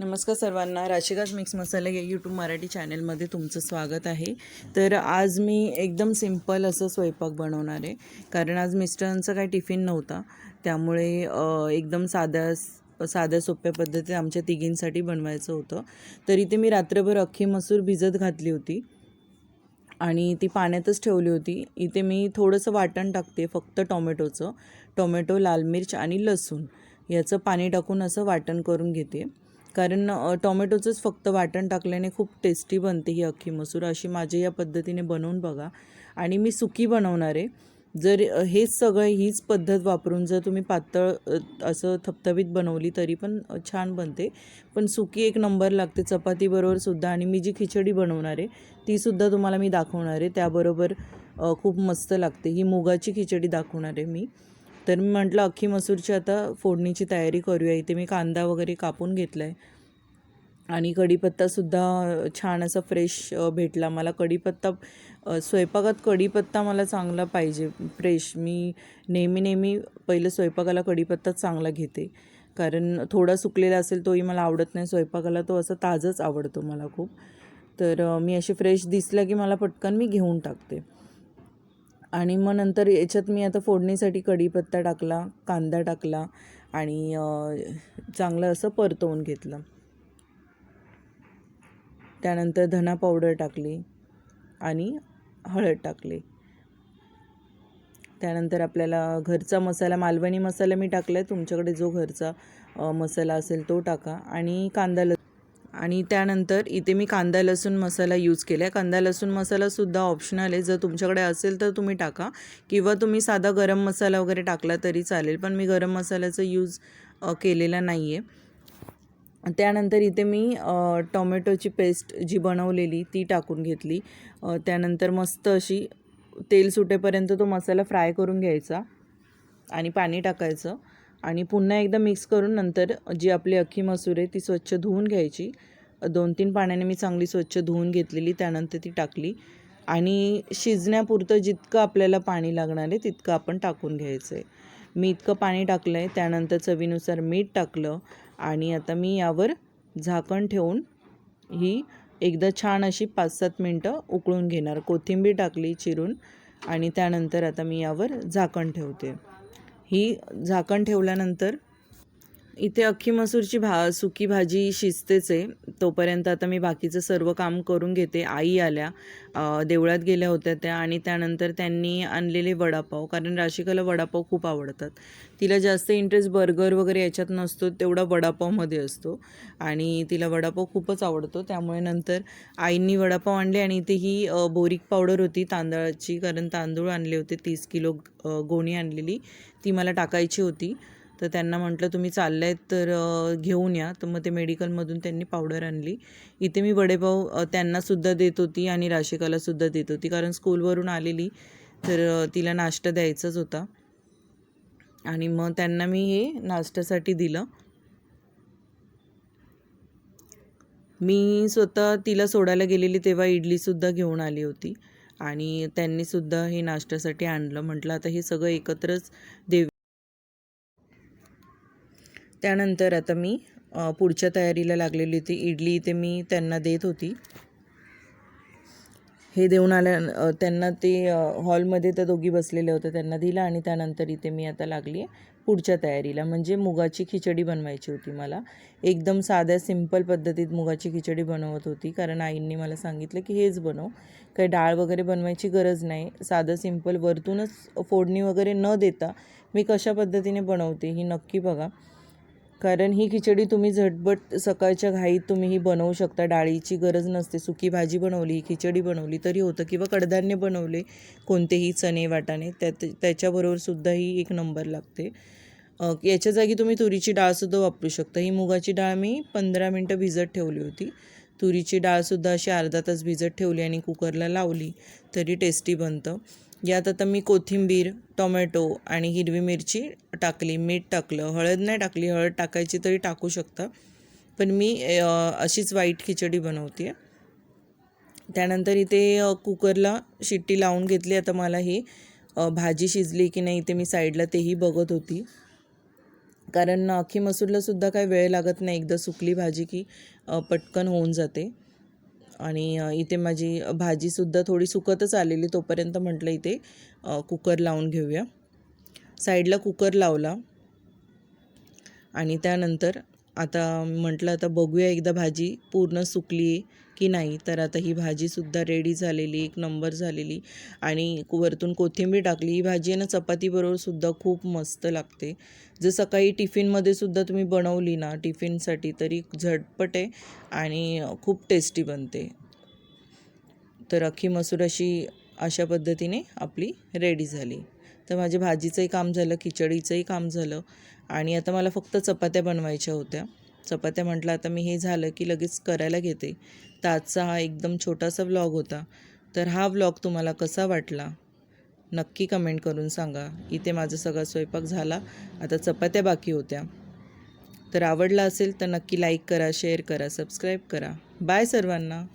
नमस्कार सर्वांना. राशिकाच मिक्स मसाला या यूट्यूब मराठी चॅनलमध्ये तुमचं स्वागत आहे. तर आज मी एकदम सिंपल असं स्वयंपाक बनवणार आहे. कारण आज मिस्टरांचा काही टिफिन नव्हता. त्यामुळे एकदम साध्या साध्या सोप्या पद्धतीत आमच्या तिघींसाठी बनवायचं होतं. तर इथे मी रात्रभर अख्खी मसूर भिजत घातली होती. आणि ती पाण्यातच ठेवली होती. इथे मी थोडंसं वाटण टाकते फक्त टोमॅटोचं. टोमॅटो लाल मिर्च आणि लसूण. याचं पाणी टाकून असं वाटण करून घेते. कारण टोमॅटोचंच फक्त वाटण टाकल्याने खूप टेस्टी बनते ही अख्खी मसूर. अशी माझी या पद्धतीने बनवून बघा. आणि मी सुकी बनवणार आहे. जर हेच सगळं हीच पद्धत वापरून जर तुम्ही पातळ असं थपथपीत बनवली तरी पण छान बनते. पण सुकी एक नंबर लागते. चपातीबरोबर सुद्धा. आणि मी जी खिचडी बनवणार आहे तीसुद्धा तुम्हाला मी दाखवणार आहे. त्याबरोबर खूप मस्त लागते. ही मुगाची खिचडी दाखवणार आहे मी. तर मी म्हटलं अख्खी मसूरची आता फोडणीची तयारी करूया. इथे मी कांदा वगैरे कापून घेतला आहे आणि कढीपत्तासुद्धा छान असा फ्रेश भेटला मला. कढीपत्ता स्वयंपाकात कढीपत्ता मला चांगला पाहिजे. फ्रेश. मी नेहमी नेहमी पहिलं स्वयंपाकाला कढीपत्ताच चांगला घेते. कारण थोडा सुकलेला असेल तोही मला आवडत नाही. स्वयंपाकाला तो असा ताजाच आवडतो मला खूप. तर मी असे फ्रेश दिसला की मला पटकन मी घेऊन टाकते. आणि मग नंतर याच्यात मी आता फोडणीसाठी कढीपत्ता टाकला कांदा टाकला आणि चांगलं असं परतवून घेतलं. त्यानंतर धना पावडर टाकली आणि हळद टाकली. त्यानंतर आपल्याला घरचा मसाला मालवणी मसाला मी टाकला आहे तुमच्याकडे जो घरचा मसाला असेल तो टाका. आणि कांदा ल आणि त्यानंतर इथे मी कांदा लसूण मसाला यूज केला आहे कांदा लसूण मसालासुद्धा ऑप्शनल आहे. जर तुमच्याकडे असेल तर तुम्ही टाका. किंवा तुम्ही साधा गरम मसाला वगैरे टाकला तरी चालेल. पण मी गरम मसाल्याचा यूज केलेला नाही आहे त्यानंतर इथे मी टोमॅटोची पेस्ट जी बनवलेली ती टाकून घेतली. त्यानंतर मस्त अशी तेल सुटेपर्यंत तो मसाला फ्राय करून घ्यायचा आणि पाणी टाकायचं आणि पुन्हा एकदा मिक्स करून नंतर जी आपली अख्खी मसूर आहे ती स्वच्छ धुवून घ्यायची. दोन तीन पाण्याने मी चांगली स्वच्छ धुवून घेतलेली त्यानंतर ती टाकली आणि शिजण्यापुरतं जितकं आपल्याला पाणी लागणार आहे तितकं आपण टाकून घ्यायचं आहे. मी इतकं पाणी टाकलं आहे त्यानंतर चवीनुसार मीठ टाकलं आणि आता मी यावर झाकण ठेवून ही एकदा छान अशी पाच सात मिनटं उकळून घेणार. कोथिंबीर टाकली चिरून आणि त्यानंतर आता मी यावर झाकण ठेवते. ही झाकण ठेवल्यानंतर इथे अख्खी मसूरची भा सुकी भाजी शिजतेच आहे. तोपर्यंत आता मी बाकीचं सर्व काम करून घेते. आई आल्या देवळात गेल्या होत्या त्या आणि त्यानंतर त्यांनी आणलेले वडापाव कारण राशिकाला वडापाव खूप आवडतात. तिला जास्त इंटरेस्ट बर्गर वगैरे याच्यात नसतो तेवढा वडापावमध्ये असतो. आणि तिला वडापाव खूपच आवडतो. त्यामुळे नंतर आईंनी वडापाव आणले आणि इथे ही बोरिक बोरीक पावडर होती तांदळाची कारण तांदूळ आणले होते तीस किलो गोणी आणलेली. ती मला टाकायची होती. तर त्यांना म्हटलं तुम्ही चाललाय तर घेऊन या. तर मग ते मेडिकलमधून त्यांनी पावडर आणली. इथे मी वडेपाव त्यांनासुद्धा देत होती आणि राशिकालासुद्धा देत होती. कारण स्कूलवरून आलेली तर तिला नाश्ता द्यायचाच होता. आणि मग त्यांना मी हे नाश्त्यासाठी दिलं. मी स्वतः तिला सोडायला गेलेली तेव्हा इडलीसुद्धा घेऊन आली होती. आणि त्यांनीसुद्धा हे नाश्त्यासाठी आणलं. म्हटलं आता हे सगळं एकत्रच देव त्यानंतर आता मी पुढच्या तयारीला लागलेली होती इडली इथे मी त्यांना देत होती. हे देऊन आल्या त्यांना ते हॉलमध्ये त्या दोघी बसलेल्या होत्या त्यांना दिलं आणि त्यानंतर इथे मी आता लागली आहे पुढच्या तयारीला. म्हणजे मुगाची खिचडी बनवायची होती मला. एकदम साध्या सिंपल पद्धतीत मुगाची खिचडी बनवत होती कारण आईंनी मला सांगितलं की हेच बनव. काही डाळ वगैरे बनवायची गरज नाही. साधं सिंपल वरतूनच फोडणी वगैरे न देता मी कशा पद्धतीने बनवते ही नक्की बघा. कारण ही खिचडी तुम्ही झटपट सकाळच्या घाईत तुम्ही ही बनवू शकता. डाळीची गरज नसते. सुकी भाजी बनवली खिचडी बनवली तरी होतं किंवा कडधान्य बनवले कोणतेही चणे वाटाणे त्यात त्याच्याबरोबर सुद्धा ही एक नंबर लागते. याच्या जागी तुम्ही तुरीची डाळसुद्धा वापरू शकता. ही मुगाची डाळ मी पंधरा मिनटं भिजत ठेवली होती. तुरीची डाळसुद्धा अशी अर्धा तास भिजत ठेवली आणि कुकरला लावली तरी टेस्टी बनतं. यात आता मी कोथिंबीर टोमॅटो आणि हिरवी मिरची टाकली. मीठ टाकलं. हळद नाही टाकली. हळद टाकायची तरी टाकू शकता. पण मी अशीच वाईट खिचडी बनवते त्यानंतर इथे कुकरला शिट्टी लावून घेतली. आता मला ही भाजी शिजली की नाही ते मी साईडला तेही बघत होती. कारण अख्खी मसूरलासुद्धा काही वेळ लागत नाही. एकदा सुकली भाजी की पटकन होऊन जाते. आणि इथे माझी भाजीसुद्धा थोडी सुकतच आलेली तोपर्यंत म्हटलं इथे कुकर लावून घेऊया. साईडला कुकर लावला. आणि त्यानंतर आता म्हटलं आता बघूया एकदा भाजी पूर्ण सुकली आहे की नाही. तर आता ही भाजीसुद्धा रेडी झालेली एक नंबर झालेली. आणि वरतून कोथिंबीर टाकली. ही भाजी आहे ना चपातीबरोबरसुद्धा खूप मस्त लागते. जर सकाळी टिफिनमध्ये सुद्धा तुम्ही बनवली ना टिफिनसाठी तरी झटपट आहे आणि खूप टेस्टी बनते. तर अख्खी मसूर अशी अशा पद्धतीने आपली रेडी झाली. तर माझ्या भाजीचंही काम झालं खिचडीचंही काम झालं आणि आता मला फक्त चपात्या बनवायच्या होत्या. चपात्या म्हटलं आता मी हे झालं की लगेच करायला घेते. तर आजचा हा एकदम छोटासा व्लॉग होता. तर हा व्लॉग तुम्हाला कसा वाटला? नक्की कमेंट करून सांगा. इथे माझा सगळा स्वयंपाक झाला. आता चपात्या बाकी होत्या. तर आवडला असेल तर नक्की लाईक करा शेअर करा सबस्क्राईब करा. बाय सर्वांना.